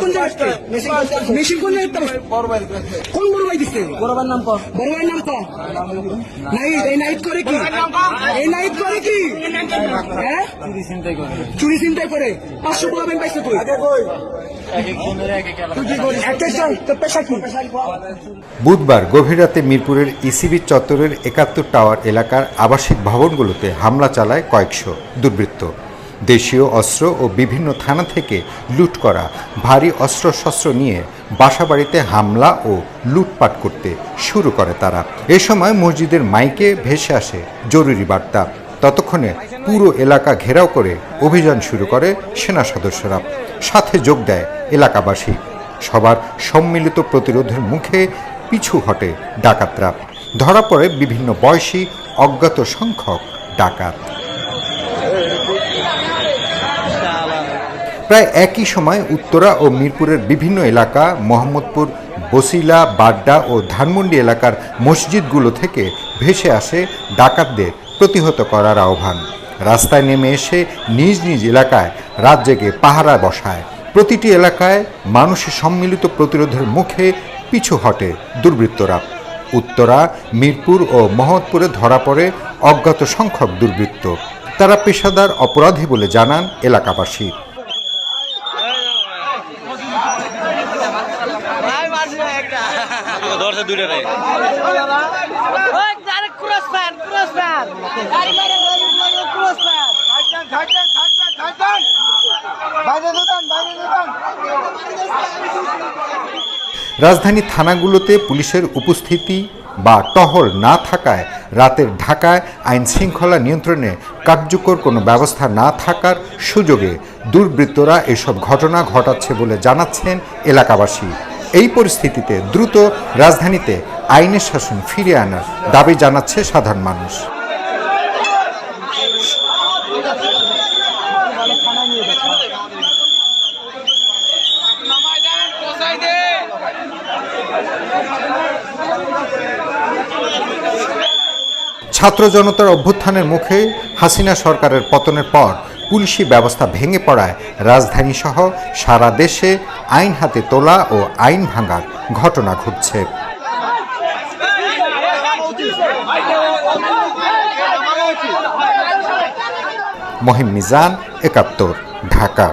কোন জায়গা থেকে? মেশিন কোন জায়গা থেকে? কোন বড় ভাই দিচ্ছে বড় ভাইয়ের নাম কর। বড় ভাইয়ের নাম কো নাইট এই নাইট করে কি? এই নাইট করে কি? হ্যাঁ? চুরি চিন্তাই করে। পাঁচশো বড় ভাই পাইছে তুই। বুধবার গভীর রাতে মিরপুরের ইসিবি চত্বরের একাত্তর টাওয়ার এলাকার আবাসিক ভবনগুলোতে হামলা চালায় কয়েকশো দুর্বৃত্ত। দেশীয় অস্ত্র ও বিভিন্ন থানা থেকে লুট করা, ভারী অস্ত্রশস্ত্র নিয়ে বাসাবাড়িতে হামলা ও লুটপাট করতে শুরু করে তারা। এ সময় মসজিদের মাইকে ভেসে আসে জরুরি বার্তা। ততক্ষণে পুরো এলাকা ঘেরাও করে অভিযান শুরু করে সেনা সদস্যরা। সাথে যোগ দেয় এলাকাবাসী। সবার সম্মিলিত প্রতিরোধের মুখে পিছু হটে ডাকাতরা। ধরা পড়ে বিভিন্ন বয়সী, অজ্ঞাত সংখ্যক ডাকাত। প্রায় একই সময় উত্তরা ও মিরপুরের বিভিন্ন এলাকা, মোহাম্মদপুর, বসিলা, বাড্ডা ও ধানমন্ডি এলাকার মসজিদগুলো থেকে ভেসে আসে ডাকাতদের প্রতিহত করার আহ্বান। রাস্তায় নেমে এসে নিজ নিজ এলাকায় রাত জেগে পাহারা বসায়। প্রতিটি এলাকায় মানুষের সম্মিলিত প্রতিরোধের মুখে পিছু হটে দুর্বৃত্তরা। উত্তরা, মিরপুর ও মহৎপুরে ধরা পড়ে অজ্ঞাত সংখ্যক দুর্বৃত্ত। তারা পেশাদার অপরাধী বলে জানান এলাকাবাসী। রাজধানী থানাগুলোতে পুলিশের উপস্থিতি বা টহল না থাকায় রাতের ঢাকায় আইন শৃঙ্খলা নিয়ন্ত্রণে কার্যকর কোনো ব্যবস্থা না থাকার সুযোগে দুর্বৃত্তরা এসব ঘটনা ঘটাচ্ছে বলে জানাচ্ছেন এলাকাবাসী। এই পরিস্থিতিতে দ্রুত রাজধানীতে আইনের শাসন ফিরিয়ে আনার দাবি জানাচ্ছে সাধারণ মানুষ। ছাত্র জনতার অভ্যুত্থানের মুখে হাসিনা সরকারের পতনের পর পুলিশি ব্যবস্থা ভেঙে পড়ায় রাজধানী সহ সারা দেশে আইন হাতে তোলা ও আইন ভাঙার ঘটনা ঘটছে। মহিম মিজান, একাত্তর, ঢাকা।